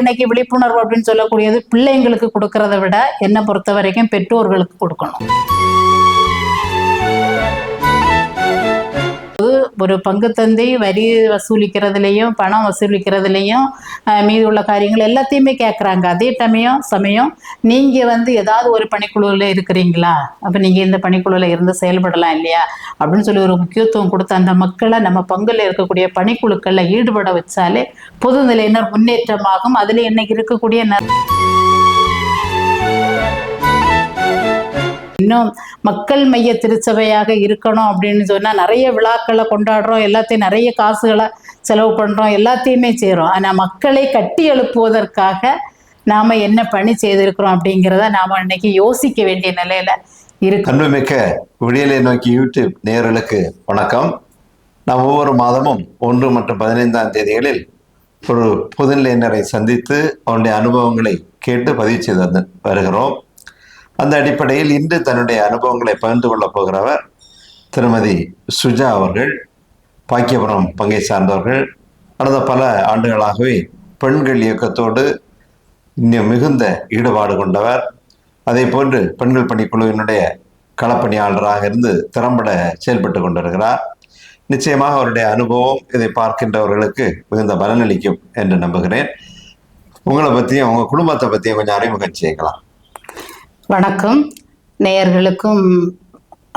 இன்னைக்கு விழிப்புணர்வு அப்படின்னு சொல்லக்கூடியது பிள்ளைங்களுக்கு கொடுக்கறத விட என்னை பொறுத்த வரைக்கும் பெற்றோர்களுக்கு கொடுக்கணும். ஒரு பங்கு தந்தை வரி வசூலிக்கிறதுலையும் பணம் வசூலிக்கிறதுலையும் அஹ், மீதி உள்ள காரியங்கள் எல்லாத்தையுமே கேட்குறாங்க அதே சமயம் சமயம் நீங்கள் வந்து ஏதாவது ஒரு பணிக்குழுவில் இருக்கிறீங்களா? அப்போ நீங்கள் இந்த பணிக்குழுவில் இருந்து செயல்படலாம் இல்லையா? அப்படின்னு சொல்லி ஒரு முக்கியத்துவம் கொடுத்து அந்த மக்களை நம்ம பங்கில் இருக்கக்கூடிய பணிக்குழுக்களில் ஈடுபட வச்சாலே பொதுநிலையினர் முன்னேற்றமாகும். அதில் இன்னைக்கு இருக்கக்கூடிய இன்னும் மக்கள் மைய திருச்சபையாக இருக்கணும் அப்படின்னு சொன்னா நிறைய விழாக்களை கொண்டாடுறோம் எல்லாத்தையும் நிறைய காசுகளை செலவு பண்றோம் எல்லாத்தையுமே செய்றோம். ஆனா மக்களை கட்டி எழுப்புவதற்காக நாம என்ன பணி செய்திருக்கிறோம் அப்படிங்கிறத நாம இன்னைக்கு யோசிக்க வேண்டிய நிலையில இருக்கு அன்புமிக்க விடியலை நோக்கி யூடியூப் நேர்களுக்கு வணக்கம். நாம் ஒவ்வொரு மாதமும் ஒன்று மற்றும் பதினைந்தாம் தேதிகளில் ஒரு பொதுநிலையினரை சந்தித்து அவனுடைய அனுபவங்களை கேட்டு பதிவு செய்து வந்து வருகிறோம். அந்த அடிப்படையில் இன்று தன்னுடைய அனுபவங்களை பகிர்ந்து கொள்ளப் போகிறவர் திருமதி சுஜா அவர்கள் பாக்கியபுரம் பங்கை சார்ந்தவர்கள். கடந்த பல ஆண்டுகளாகவே பெண்கள் இயக்கத்தோடு இன்னும் மிகுந்த ஈடுபாடு கொண்டவர். அதே போன்று பெண்கள் பணிக்குழுவினுடைய களப்பணியாளராக இருந்து திறம்பட செயல்பட்டு கொண்டிருக்கிறார். நிச்சயமாக அவருடைய அனுபவம் இதை பார்க்கின்றவர்களுக்கு மிகுந்த பலனளிக்கும் என்று நம்புகிறேன். உங்களை பற்றியும் உங்கள் குடும்பத்தை பற்றியும் கொஞ்சம் அறிமுகம் செய்யலாம். வணக்கம். நேயர்களுக்கும்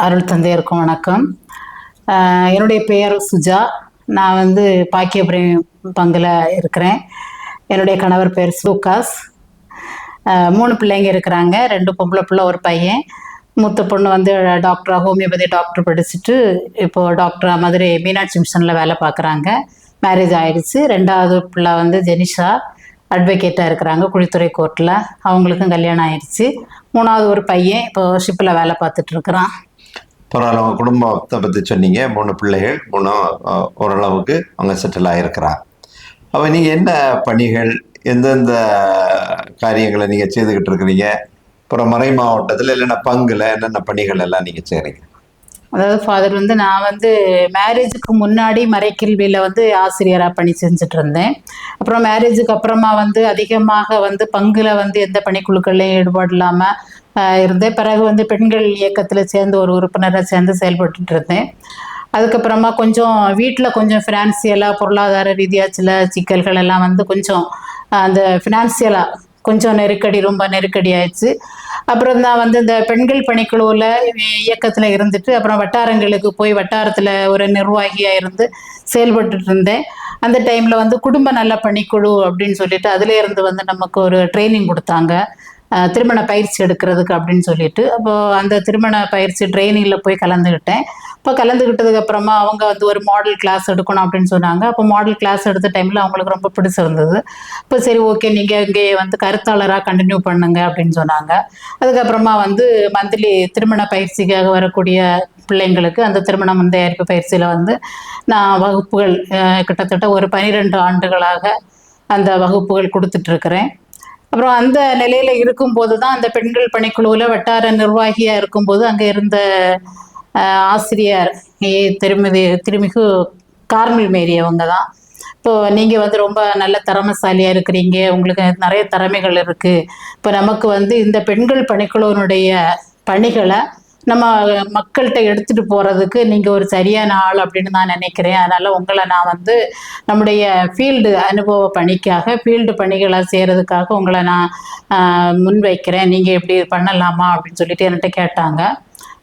அருள் தந்தையருக்கும் வணக்கம். என்னுடைய பெயர் சுஜா. நான் வந்து பாக்கியபுரம் பங்கில் இருக்கிறேன். என்னுடைய கணவர் பேர் லூகாஸ் மூணு பிள்ளைங்க இருக்கிறாங்க. ரெண்டு பொம்பளை பிள்ளை ஒரு பையன். மூத்த பொண்ணு வந்து டாக்டராக ஹோமியோபதி டாக்டர் படிச்சுட்டு இப்போ டாக்டராக மதுரை மீனாட்சி மிஷனில் வேலை பார்க்குறாங்க. மேரேஜ் ஆயிடுச்சு. ரெண்டாவது பிள்ளை வந்து ஜெனிஷா. அட்வொகேட்டாக இருக்கிறாங்க குழித்துறை கோர்ட்டில் அவங்களுக்கும் கல்யாணம் ஆயிடுச்சு. மூணாவது ஒரு பையன் இப்போ ஷிப்பில் வேலை பார்த்துட்டு இருக்கிறான். பரவாயில்ல அவங்க குடும்பத்தை பற்றி சொன்னீங்க. மூணு பிள்ளைகள் மூணு ஓரளவுக்கு அவங்க செட்டில் ஆகிருக்கிறாங்க அப்போ நீங்கள் என்ன பணிகள் எந்தெந்த காரியங்களை நீங்கள் செய்துக்கிட்டு இருக்கிறீங்க? அப்புறம் மறை மாவட்டத்தில் இல்லைன்னா பங்குல என்னென்ன பணிகள் எல்லாம் நீங்கள் செய்கிறீங்க அதாவது ஃபாதர் வந்து நான் வந்து மேரேஜுக்கு முன்னாடி மறைக்கல்வியில் வந்து ஆசிரியராக பணி செஞ்சுட்டு இருந்தேன் அப்புறம் மேரேஜுக்கு அப்புறமா வந்து அதிகமாக வந்து பங்குல வந்து எந்த பணிக்குழுக்கள்லையும் ஈடுபாடு இல்லாமல் இருந்தேன். பிறகு வந்து பெண்கள் இயக்கத்தில் சேர்ந்து ஒரு உறுப்பினராக சேர்ந்து செயல்பட்டுட்டு இருந்தேன் அதுக்கப்புறமா கொஞ்சம் வீட்டில் கொஞ்சம் ஃபினான்சியலாக பொருளாதார ரீதியாக சில சிக்கல்கள் எல்லாம் வந்து கொஞ்சம் அந்த ஃபினான்சியலாக கொஞ்சம் நெருக்கடி ரொம்ப நெருக்கடி ஆயிடுச்சு. அப்புறம் தான் வந்து இந்த பெண்கள் பணிக்குழுவில் இயக்கத்தில் இருந்துட்டு அப்புறம் வட்டாரங்களுக்கு போய் வட்டாரத்தில் ஒரு நிர்வாகியாக இருந்து செயல்பட்டு இருந்தேன். அந்த டைமில் வந்து குடும்ப நல பணிக்குழு அப்படின்னு சொல்லிட்டு அதுலேருந்து வந்து நமக்கு ஒரு ட்ரைனிங் கொடுத்தாங்க. திருமண பயிற்சி எடுக்கிறதுக்கு அப்படின்னு சொல்லிட்டு. அப்போது அந்த திருமண பயிற்சி ட்ரைனிங்கில் போய் கலந்துக்கிட்டேன் இப்போ கலந்துக்கிட்டதுக்கு அப்புறமா அவங்க வந்து ஒரு மாடல் கிளாஸ் எடுக்கணும் அப்படின்னு சொன்னாங்க. அப்போ மாடல் கிளாஸ் எடுத்த டைமில் அவங்களுக்கு ரொம்ப பிடிச்சிருந்தது. இப்போ சரி ஓகே நீங்கள் இங்கே வந்து கருத்தாளராக கண்டினியூ பண்ணுங்க அப்படின்னு சொன்னாங்க. அதுக்கப்புறமா வந்து மந்த்லி திருமண பயிற்சிக்காக வரக்கூடிய பிள்ளைங்களுக்கு அந்த திருமண முந்தைய பயிற்சியில் வந்து நான் வகுப்புகள் கிட்டத்தட்ட ஒரு பனிரெண்டு ஆண்டுகளாக அந்த வகுப்புகள் கொடுத்துட்ருக்கிறேன் அப்புறம் அந்த நிலையில் இருக்கும்போது தான் அந்த பெண்கள் பணிக்குழுவில் வட்டார நிர்வாகியாக இருக்கும்போது அங்கே இருந்த ஆசிரியர் ஏ திருமதி திருமிகு கார்மில் மேரி அவங்க தான். இப்போ நீங்கள் வந்து ரொம்ப நல்ல திறமசாலியாக இருக்கிறீங்க. உங்களுக்கு நிறைய திறமைகள் இருக்குது இப்போ நமக்கு வந்து இந்த பெண்கள் பணிக்குழுவினுடைய பணிகளை நம்ம மக்கள்கிட்ட எடுத்துகிட்டு போகிறதுக்கு நீங்கள் ஒரு சரியான ஆள் அப்படின்னு நான் நினைக்கிறேன். அதனால் உங்களை நான் வந்து நம்முடைய ஃபீல்டு அனுபவ பணிக்காக ஃபீல்டு பணிகளை செய்கிறதுக்காக உங்களை நான் முன்வைக்கிறேன். நீங்கள் இப்படி பண்ணலாமா அப்படின்னு சொல்லிட்டு என்கிட்ட கேட்டாங்க.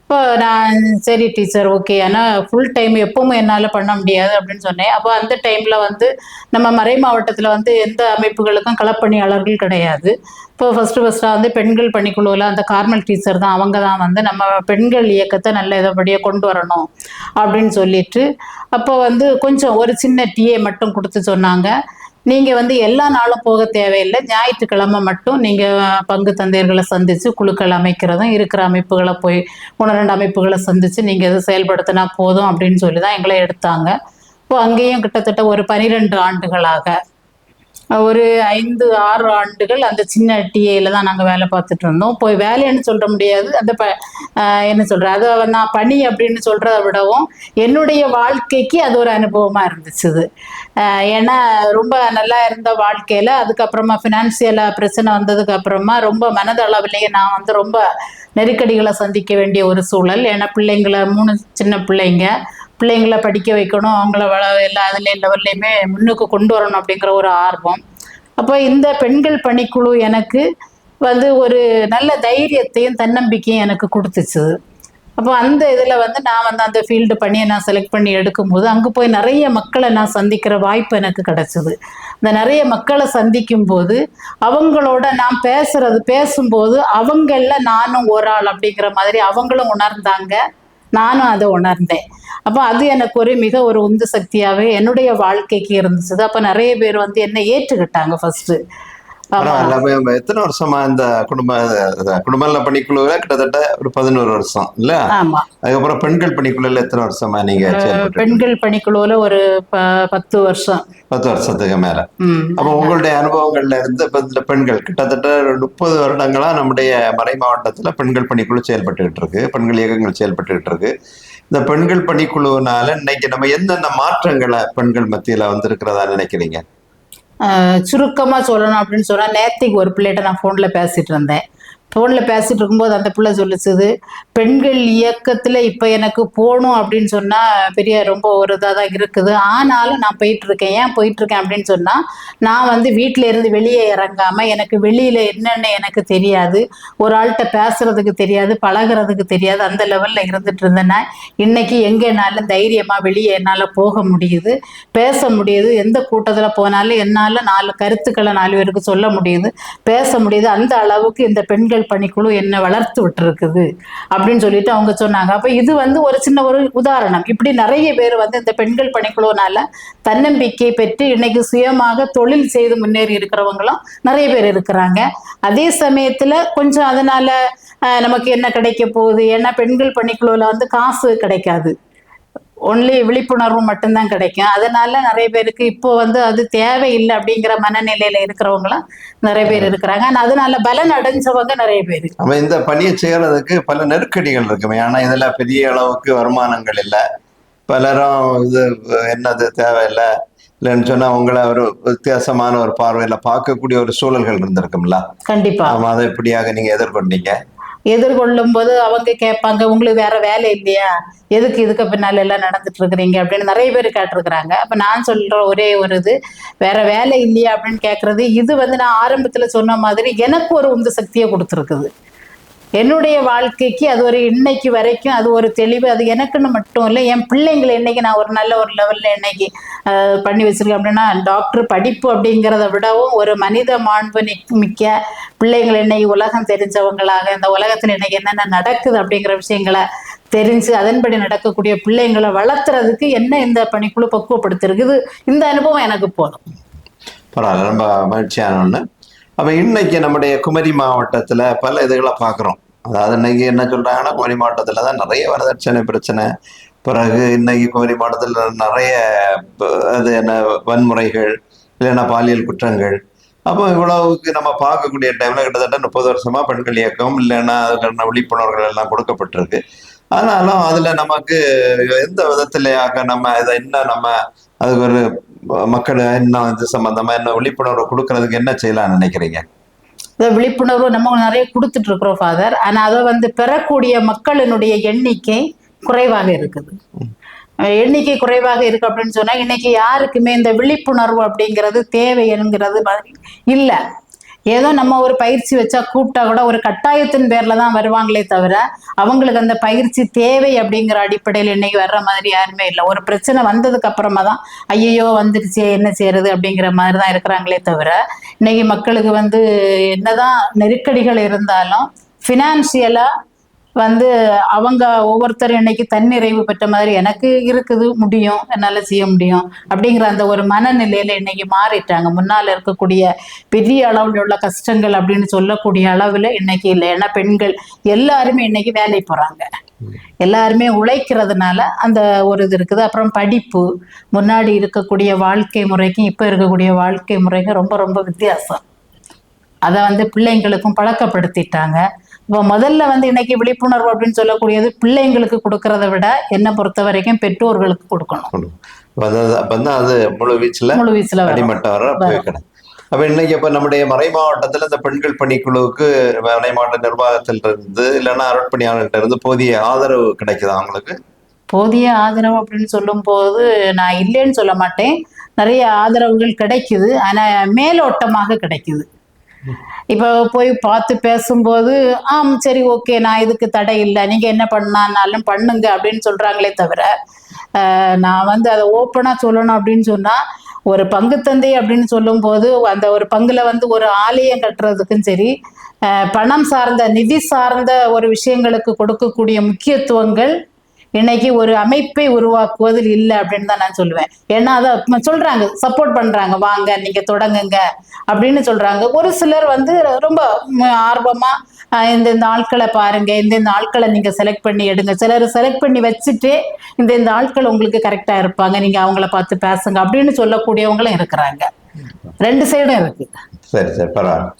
இப்போ நான் சரி டீச்சர் ஓகே. ஆனால் ஃபுல் டைம் எப்பவும் என்னால் பண்ண முடியாது அப்படின்னு சொன்னேன். அப்போ அந்த டைமில் வந்து நம்ம மறை மாவட்டத்தில் வந்து எந்த அமைப்புகளுக்கும் களப்பணியாளர்கள் கிடையாது. இப்போ ஃபஸ்ட்டு ஃபஸ்ட்டாக வந்து பெண்கள் பணிக்குழுவில் அந்த கார்மல் டீச்சர் தான். அவங்க தான் வந்து நம்ம பெண்கள் இயக்கத்தை நல்ல இதபடியாக கொண்டு வரணும் அப்படின்னு சொல்லிட்டு அப்போ வந்து கொஞ்சம் ஒரு சின்ன டீயை மட்டும் கொடுத்து சொன்னாங்க. நீங்கள் வந்து எல்லா நாளும் போக தேவையில்லை. ஞாயிற்றுக்கிழமை மட்டும் நீங்கள் பங்கு தந்தையர்களை சந்தித்து குழுக்கள் அமைக்கிறதும் இருக்கிற அமைப்புகளை போய் ஒன்று ரெண்டு அமைப்புகளை சந்தித்து நீங்கள் இதை செயல்படுத்தினா போதும் அப்படின்னு சொல்லி தான் எங்களை எடுத்தாங்க. இப்போ அங்கேயும் கிட்டத்தட்ட ஒரு பனிரெண்டு ஆண்டுகளாக ஒரு ஐந்து ஆறு ஆண்டுகள் அந்த சின்ன டிஏல தான் நாங்கள் வேலை பார்த்துட்டு இருந்தோம். போய் வேலைன்னு சொல்ல முடியாது. அந்த ப என்ன சொல்கிறேன் அதை நான் பணி அப்படின்னு சொல்கிறத விடவும் என்னுடைய வாழ்க்கைக்கு அது ஒரு அனுபவமாக இருந்துச்சு ஏன்னா ரொம்ப நல்லா இருந்த வாழ்க்கையில் அதுக்கப்புறமா ஃபினான்சியலாக பிரச்சனை வந்ததுக்கு அப்புறமா ரொம்ப மனதளவிலேயே நான் வந்து ரொம்ப நெருக்கடிகளை சந்திக்க வேண்டிய ஒரு சூழல். ஏன்னா பிள்ளைங்களை மூணு சின்ன பிள்ளைங்க. பிள்ளைங்களை படிக்க வைக்கணும் அவங்கள வள எல்லா அதுலேயும் லெவல்லையுமே முன்னுக்கு கொண்டு வரணும் அப்படிங்கிற ஒரு ஆர்வம். அப்போ இந்த பெண்கள் பணிக்குழு எனக்கு வந்து ஒரு நல்ல தைரியத்தையும் தன்னம்பிக்கையும் எனக்கு கொடுத்துச்சு. அப்போ அந்த இதில் வந்து நான் வந்து அந்த ஃபீல்டு பணியை நான் செலக்ட் பண்ணி எடுக்கும்போது அங்கே போய் நிறைய மக்களை நான் சந்திக்கிற வாய்ப்பு எனக்கு கிடச்சிது. அந்த நிறைய மக்களை சந்திக்கும் போது அவங்களோட நான் பேசுறது பேசும்போது அவங்களில் நானும் ஒரு ஆள் அப்படிங்கிற மாதிரி அவங்களும் உணர்ந்தாங்க. நானும் அதை உணர்ந்தேன். அப்போ அது எனக்கு ஒரு மிக ஒரு உந்து சக்தியாகவே என்னுடைய வாழ்க்கைக்கு இருந்துச்சு. அப்போ நிறைய பேர் வந்து என்னை ஏற்றுக்கிட்டாங்க ஃபர்ஸ்ட் எத்தனை வருஷமா இந்த குடும்ப இது குடும்ப நல பணிக்குழுல கிட்டத்தட்ட ஒரு பதினோரு வருஷம் இல்ல? அதுக்கப்புறம் பெண்கள் பணிக்குழுல எத்தனை வருஷமா நீங்க பெண்கள் பணிக்குழுவில் ஒரு பத்து வருஷம். பத்து வருஷத்துக்கு மேல. அப்ப உங்களுடைய அனுபவங்கள்ல இருந்து இந்த பெண்கள் கிட்டத்தட்ட முப்பது வருடங்களா நம்முடைய மறை மாவட்டத்துல பெண்கள் பணிக்குழு செயல்பட்டுக்கிட்டு இருக்கு பெண்கள் இயக்கங்கள் செயல்பட்டுக்கிட்டு இருக்கு. இந்த பெண்கள் பணிக்குழுனால இன்னைக்கு நம்ம எந்தெந்த மாற்றங்களை பெண்கள் மத்தியில வந்திருக்கிறதா நினைக்கிறீங்க? சுருக்கமாக சொல்லணும் அப்படின்னு சொன்னால் நேத்திக்கு ஒரு பிள்ளைகிட்ட நான் ஃபோனில் பேசிட்டு இருந்தேன். ஃபோனில் பேசிட்டு இருக்கும்போது அந்த பிள்ளை சொல்லிச்சுது பெண்கள் இயக்கத்தில் இப்போ எனக்கு போகணும் அப்படின்னு சொன்னால் பெரிய ரொம்ப ஒரு இதாக தான் இருக்குது. ஆனாலும் நான் போயிட்டுருக்கேன். ஏன் போயிட்டுருக்கேன் அப்படின்னு சொன்னால் நான் வந்து வீட்டில் இருந்து வெளியே இறங்காமல் எனக்கு வெளியில் என்னென்ன எனக்கு தெரியாது. ஒரு ஆள்கிட்ட பேசுகிறதுக்கு தெரியாது பழகுறதுக்கு தெரியாது. அந்த லெவலில் இருந்துட்டு இருந்தேன்னா இன்னைக்கு எங்கேனாலும் தைரியமாக வெளியே என்னால் போக முடியுது பேச முடியுது. எந்த கூட்டத்தில் போனாலும் என்னால் நாலு கருத்துக்களை நாலு பேருக்கு சொல்ல முடியுது. பேச முடியுது. அந்த அளவுக்கு இந்த பெண்கள் பணிக்குழு என்னை வளர்த்து விட்டுருக்குது அப்படின்னு சொல்லிட்டு அவங்க சொன்னாங்க. அப்போ இது வந்து ஒரு சின்ன ஒரு உதாரணம். இப்படி நிறைய பேர் வந்து இந்த பெண்கள் பணிக்குழுனால தன்னம்பிக்கை பெற்று இன்னைக்கு சுயமாக தொழில் செய்து முன்னேறி இருக்கிறவங்களும் நிறைய பேர் இருக்கிறாங்க. அதே சமயத்தில் கொஞ்சம் அதனால நமக்கு என்ன கிடைக்க போகுது? ஏன்னா பெண்கள் பணிக்குழுவில் வந்து காசு கிடைக்காது. ஒன்லி விழிப்புணர்வு மட்டும்தான் கிடைக்கும். அதனால நிறைய பேருக்கு இப்போ வந்து அது தேவையில்லை அப்படிங்கிற மனநிலையில இருக்கிறவங்களும் நிறைய பேர் இருக்கிறாங்க. ஆனா அதனால பலன் அடைஞ்சவங்க நிறைய பேர் நம்ம இந்த பணியை செய்யறதுக்கு பல நெருக்கடிகள் இருக்குமே. ஆனா இதுல பெரிய அளவுக்கு வருமானங்கள் இல்லை. பலரும் இது என்னது தேவையில்லை. இல்லைன்னு சொன்னா உங்களை ஒரு வித்தியாசமான ஒரு பார்வையில பார்க்கக்கூடிய ஒரு சூழல்கள் இருந்திருக்கும்ல. கண்டிப்பா. ஆமா அதை இப்படியாக நீங்க எதிர்கொண்டீங்க. எதிர்கொள்ளும் போது அவங்க கேட்பாங்க உங்களுக்கு வேற வேலை இல்லையா? எதுக்கு இதுக்கு பின்னால எல்லாம் நடந்துட்டு இருக்கிறீங்க? அப்படின்னு நிறைய பேர் கேட்டிருக்கிறாங்க. அப்ப நான் சொல்ற ஒரே ஒரு இது வேற வேலை இல்லையா? அப்படின்னு கேட்கறது இது வந்து நான் ஆரம்பத்துல சொன்ன மாதிரி எனக்கு ஒரு உந்து சக்தியை கொடுத்துருக்குது. என்னுடைய வாழ்க்கைக்கு அது ஒரு இன்னைக்கு வரைக்கும் அது ஒரு தெளிவு அது எனக்குன்னு மட்டும் இல்லை என் பிள்ளைங்களை இன்னைக்கு நான் ஒரு நல்ல ஒரு லெவலில் இன்னைக்கு பண்ணி வச்சிருக்கேன். அப்படின்னா டாக்டர் படிப்பு அப்படிங்கிறத விடவும் ஒரு மனித மாண்பு மிக்க பிள்ளைங்கள் இன்னைக்கு உலகம் தெரிஞ்சவங்களாக இந்த உலகத்தில் இன்னைக்கு என்னென்ன நடக்குது அப்படிங்கிற விஷயங்களை தெரிஞ்சு அதன்படி நடக்கக்கூடிய பிள்ளைங்களை வளர்த்துறதுக்கு என்ன இந்த பணிக்குழு பக்குவப்படுத்திருக்குது இந்த அனுபவம் எனக்கு போதும். பரவாயில்ல ரொம்ப மகிழ்ச்சியான ஒன்று அப்போ இன்னைக்கு நம்முடைய குமரி மாவட்டத்தில் பல இதுகளை பார்க்குறோம். அதாவது இன்னைக்கு என்ன சொல்கிறாங்கன்னா குமரி மாவட்டத்தில் தான் நிறைய வரதட்சணை பிரச்சனை. பிறகு இன்னைக்கு குமரி மாவட்டத்தில் நிறைய அது என்ன வன்முறைகள் இல்லைன்னா பாலியல் குற்றங்கள். அப்போ இவ்வளவுக்கு நம்ம பார்க்கக்கூடிய டைமில் கிட்டத்தட்ட முப்பது வருஷமாக பெண்கள் இயக்கம் இல்லைன்னா அதுக்கான விழிப்புணர்வுகள் எல்லாம் கொடுக்கப்பட்டிருக்கு. ஆனாலும் அதுல நமக்கு எந்த விதத்திலேயாக நம்ம இதை இன்னும் நம்ம அதுக்கு ஒரு மக்கள் என்ன இது சம்பந்தமா என்ன விழிப்புணர்வு கொடுக்கறதுக்கு என்ன செய்யலாம்னு நினைக்கிறீங்க? இந்த விழிப்புணர்வு நம்ம நிறைய கொடுத்துட்டு இருக்கிறோம் ஃபாதர் ஆனா அதை வந்து பெறக்கூடிய மக்களினுடைய எண்ணிக்கை குறைவாக இருக்குது. எண்ணிக்கை குறைவாக இருக்கு அப்படின்னு சொன்னா இன்னைக்கு யாருக்குமே இந்த விழிப்புணர்வு அப்படிங்கிறது தேவை என்கிறது மாதிரி இல்லை. ஏதோ நம்ம ஒரு பயிற்சி வச்சா கூப்பிட்டா கூட ஒரு கட்டாயத்தின் பேர்ல தான் வருவாங்களே தவிர அவங்களுக்கு அந்த பயிற்சி தேவை அப்படிங்கிற அடிப்படையில் இன்னைக்கு வர்ற மாதிரி யாருமே இல்லை. ஒரு பிரச்சனை வந்ததுக்கு அப்புறமா தான் ஐயோ வந்துருச்சு என்ன செய்யறது அப்படிங்கிற மாதிரி தான் இருக்கிறாங்களே தவிர இன்னைக்கு மக்களுக்கு வந்து என்னதான் நெருக்கடிகள் இருந்தாலும் ஃபினான்ஷியலா வந்து அவங்க ஒவ்வொருத்தரும் இன்னைக்கு தன்னிறைவு பெற்ற மாதிரி எனக்கு இருக்குது முடியும் என்னால செய்ய முடியும் அப்படிங்கிற அந்த ஒரு மனநிலையில இன்னைக்கு மாறிட்டாங்க. முன்னால இருக்கக்கூடிய பெரிய அளவில் உள்ள கஷ்டங்கள் அப்படின்னு சொல்லக்கூடிய அளவுல இன்னைக்கு இல்லை. ஏன்னா பெண்கள் எல்லாருமே இன்னைக்கு வேலைக்கு போறாங்க. எல்லாருமே உழைக்கிறதுனால அந்த ஒரு இது இருக்குது. அப்புறம் படிப்பு. முன்னாடி இருக்கக்கூடிய வாழ்க்கை முறைக்கும் இப்போ இருக்கக்கூடிய வாழ்க்கை முறைக்கும் ரொம்ப ரொம்ப வித்தியாசம். அதை வந்து பிள்ளைங்களுக்கும் பழக்கப்படுத்திட்டாங்க. இப்போ முதல்ல வந்து இன்னைக்கு விழிப்புணர்வு அப்படின்னு சொல்லக்கூடியது பிள்ளைங்களுக்கு கொடுக்கறத விட என்னை பொறுத்த வரைக்கும் பெற்றோர்களுக்கு கொடுக்கணும். அப்ப தான் அது முழு வீச்சுல முழு வீச்சுல அடிமட்டம் வர போய்க்கணும் அப்ப இன்னைக்கு இப்ப நம்முடைய மறை மாவட்டத்துல இந்த பெண்கள் பணிக்குழுவுக்கு மறை மாவட்ட நிர்வாகத்தில இருந்து இல்லைன்னா அருட்பணியாளர்கிட்ட இருந்து போதிய ஆதரவு கிடைக்குதா அவங்களுக்கு? போதிய ஆதரவு அப்படின்னு சொல்லும்போது நான் இல்லைன்னு சொல்ல மாட்டேன். நிறைய ஆதரவுகள் கிடைக்குது. ஆனா மேலோட்டமாக கிடைக்குது. இப்போ போய் பார்த்து பேசும்போது ஆம் சரி ஓகே நான் இதுக்கு தடை இல்லை. நீங்கள் என்ன பண்ணானாலும் பண்ணுங்க அப்படின்னு சொல்கிறாங்களே தவிர நான் வந்து அதை ஓப்பனாக சொல்லணும் அப்படின்னு சொன்னால் ஒரு பங்குத்தந்தை அப்படின்னு சொல்லும்போது அந்த ஒரு பங்குல வந்து ஒரு ஆலயம் கட்டுறதுக்கும் சரி பணம் சார்ந்த நிதி சார்ந்த ஒரு விஷயங்களுக்கு கொடுக்கக்கூடிய முக்கியத்துவங்கள் இன்னைக்கு ஒரு அமைப்பை உருவாக்குவதில் இல்லை அப்படின்னு தான் நான் சொல்லுவேன். ஏன்னா அதை சொல்றாங்க சப்போர்ட் பண்றாங்க. வாங்க நீங்க தொடங்குங்க அப்படின்னு சொல்றாங்க. ஒரு சிலர் வந்து ரொம்ப ஆர்வமா இந்த இந்த ஆட்களை பாருங்க இந்த இந்த ஆட்களை நீங்க செலக்ட் பண்ணி எடுங்க. சிலர் செலக்ட் பண்ணி வச்சுட்டு இந்த இந்த ஆட்கள் உங்களுக்கு கரெக்டா இருப்பாங்க நீங்க அவங்கள பார்த்து பேசுங்க அப்படின்னு சொல்லக்கூடியவங்களும் இருக்கிறாங்க. ரெண்டு சைடும் இருக்கு. சரி சரி பரவாயில்ல.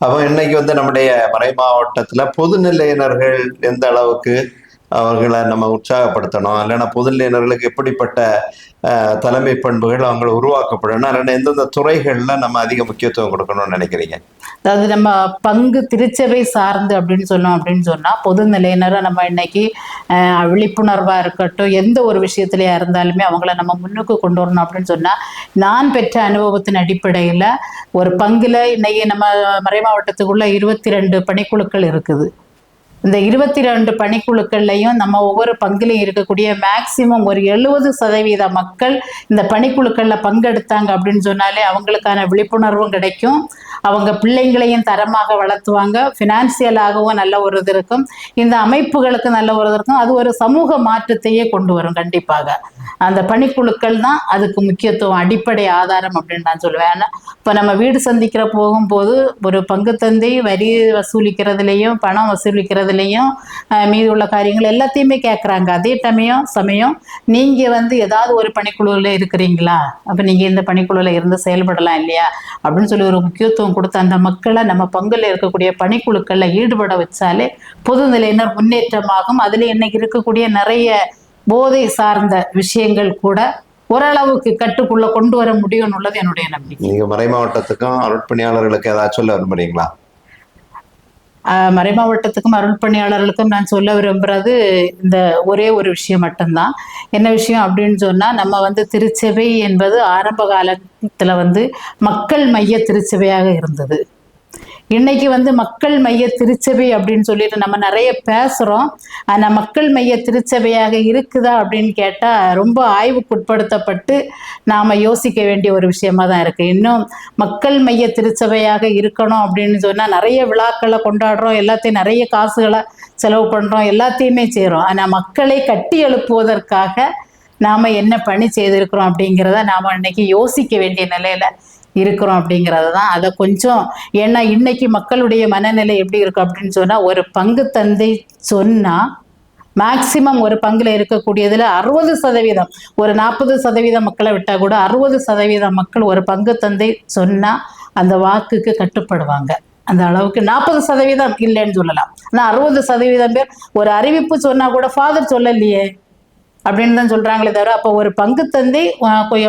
அப்போ இன்னைக்கு வந்து நம்முடைய மறை மாவட்டத்துல பொதுநிலையினர்கள் எந்த அளவுக்கு அவர்களை நம்ம உற்சாகப்படுத்தணும். இல்லைன்னா பொதுநிலையினர்களுக்கு எப்படிப்பட்ட தலைமை பண்புகள் அவங்களை உருவாக்கப்படணும். இல்லைன்னா எந்தெந்த துறைகளில் நம்ம அதிக முக்கியத்துவம் கொடுக்கணும்னு நினைக்கிறீங்க? அதாவது நம்ம பங்கு திருச்சபை சார்ந்து அப்படின்னு சொன்னோம் அப்படின்னு சொன்னால் பொது நிலையினரை நம்ம இன்னைக்கு விழிப்புணர்வாக இருக்கட்டும் எந்த ஒரு விஷயத்திலயா இருந்தாலுமே அவங்கள நம்ம முன்னுக்கு கொண்டு வரணும் அப்படின்னு சொன்னால் நான் பெற்ற அனுபவத்தின் அடிப்படையில் ஒரு பங்கில் இன்னைக்கு நம்ம மறை மாவட்டத்துக்குள்ள இருபத்தி ரெண்டு பணிக்குழுக்கள் இருக்குது. இந்த இருபத்தி ரெண்டு பணிக்குழுக்கள்லையும் நம்ம ஒவ்வொரு பங்குலையும் இருக்கக்கூடிய மேக்சிமம் ஒரு எழுபது சதவீத மக்கள் இந்த பணிக்குழுக்களில் பங்கெடுத்தாங்க அப்படின்னு சொன்னாலே அவங்களுக்கான விழிப்புணர்வும் கிடைக்கும். அவங்க பிள்ளைங்களையும் தரமாக வளர்த்துவாங்க. ஃபினான்சியலாகவும் நல்ல ஒரு இது இருக்கும். இந்த அமைப்புகளுக்கு நல்ல ஒரு இது இருக்கும். அது ஒரு சமூக மாற்றத்தையே கொண்டு வரும் கண்டிப்பாக. அந்த பணிக்குழுக்கள் தான் அதுக்கு முக்கியத்துவம் அடிப்படை ஆதாரம் அப்படின்னு நான் சொல்லுவேன். ஆனால் இப்போ நம்ம வீடு சந்திக்கிற போகும்போது ஒரு பங்குத்தந்தை வரி வசூலிக்கிறதுலையும் பணம் வசூலிக்கிறதுலையும் அஹ், மீதி உள்ள காரியங்கள் எல்லாத்தையுமே கேட்குறாங்க அதே சமயம் சமயம் நீங்கள் வந்து ஏதாவது ஒரு பணிக்குழுவில் இருக்கிறீங்களா? அப்போ நீங்கள் இந்த பணிக்குழுவில் இருந்து செயல்படலாம் இல்லையா? அப்படின்னு சொல்லி ஒரு முக்கியத்துவம் கொடுத்து அந்த மக்களை நம்ம பங்கில் இருக்கக்கூடிய பணிக்குழுக்களில் ஈடுபட வச்சாலே பொதுநிலையினர் முன்னேற்றமாகும். அதில் இன்னைக்கு இருக்கக்கூடிய நிறைய போதை சார்ந்த விஷயங்கள் கூட ஓரளவுக்கு கட்டுக்குள்ள கொண்டு வர முடியும்னு உள்ளது என்னுடைய நம்பிக்கை. நீங்க மறை மாவட்டத்துக்கும் அருட்பணியாளர்களுக்கு ஏதாச்சும் சொல்ல விரும்புறீங்களா? ஆஹ் மறைமாவட்டத்துக்கும் அருள் பணியாளர்களுக்கும் நான் சொல்ல விரும்புறது இந்த ஒரே ஒரு விஷயம் மட்டும்தான். என்ன விஷயம் அப்படின்னு சொன்னா நம்ம வந்து திருச்சபை என்பது ஆரம்ப காலத்துல வந்து மக்கள் மைய திருச்சபையாக இருந்தது. இன்னைக்கு வந்து மக்கள் மைய திருச்சபை அப்படின்னு சொல்லிட்டு நம்ம நிறைய பேசுறோம். ஆனா மக்கள் மைய திருச்சபையாக இருக்குதா அப்படின்னு கேட்டா ரொம்ப ஆய்வுக்குட்படுத்தப்பட்டு நாம யோசிக்க வேண்டிய ஒரு விஷயமா தான் இருக்கு. இன்னும் மக்கள் மைய திருச்சபையாக இருக்கணும் அப்படின்னு சொன்னா நிறைய விழாக்களை கொண்டாடுறோம். எல்லாத்தையும் நிறைய காசுகளை செலவு பண்றோம். எல்லாத்தையுமே செய்கிறோம் ஆனா மக்களை கட்டி எழுப்புவதற்காக நாம என்ன பணி செய்திருக்கிறோம் அப்படிங்கிறத நாம இன்னைக்கு யோசிக்க வேண்டிய நிலையில இருக்கிறோம் அப்படிங்கிறது தான். அதை கொஞ்சம் ஏன்னா இன்னைக்கு மக்களுடைய மனநிலை எப்படி இருக்கும் அப்படின்னு சொன்னால் ஒரு பங்கு தந்தை சொன்னால் மேக்சிமம் ஒரு பங்குல இருக்கக்கூடியதுல அறுபது சதவீதம் ஒரு நாற்பது சதவீதம் மக்களை விட்டால் கூட அறுபது சதவீதம் மக்கள் ஒரு பங்கு தந்தை சொன்னால் அந்த வாக்குக்கு கட்டுப்படுவாங்க. அந்த அளவுக்கு நாற்பது சதவீதம் இல்லைன்னு சொல்லலாம். ஆனால் அறுபது சதவீதம் பேர் ஒரு அறிவிப்பு சொன்னால் கூட ஃபாதர் சொல்லலையே. அப்படின்னு தான் சொல்றாங்களே தவிர அப்போ ஒரு பங்கு தந்தை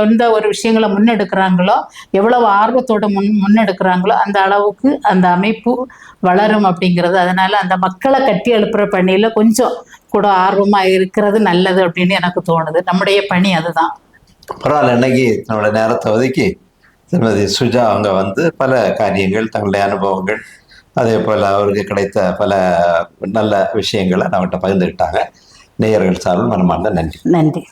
எந்த ஒரு விஷயங்களை முன்னெடுக்கிறாங்களோ எவ்வளவு ஆர்வத்தோட முன் முன்னெடுக்கிறாங்களோ அந்த அளவுக்கு அந்த அமைப்பு வளரும் அப்படிங்கிறது. அதனால அந்த மக்களை கட்டி எழுப்புற பணியில கொஞ்சம் கூட ஆர்வமா இருக்கிறது நல்லது அப்படின்னு எனக்கு தோணுது. நம்முடைய பணி அதுதான். பரவாயில்ல. இன்னைக்கு நம்மளோட நேரத்தை ஒதுக்கி திருமதி சுஜா அவங்க வந்து பல காரியங்கள் தங்களுடைய அனுபவங்கள் அதே போல் அவருக்கு கிடைத்த பல நல்ல விஷயங்களை நம்மகிட்ட பகிர்ந்துக்கிட்டாங்க நேயர்கள் சார்பில் மனமார்ந்த நன்றி. நன்றி.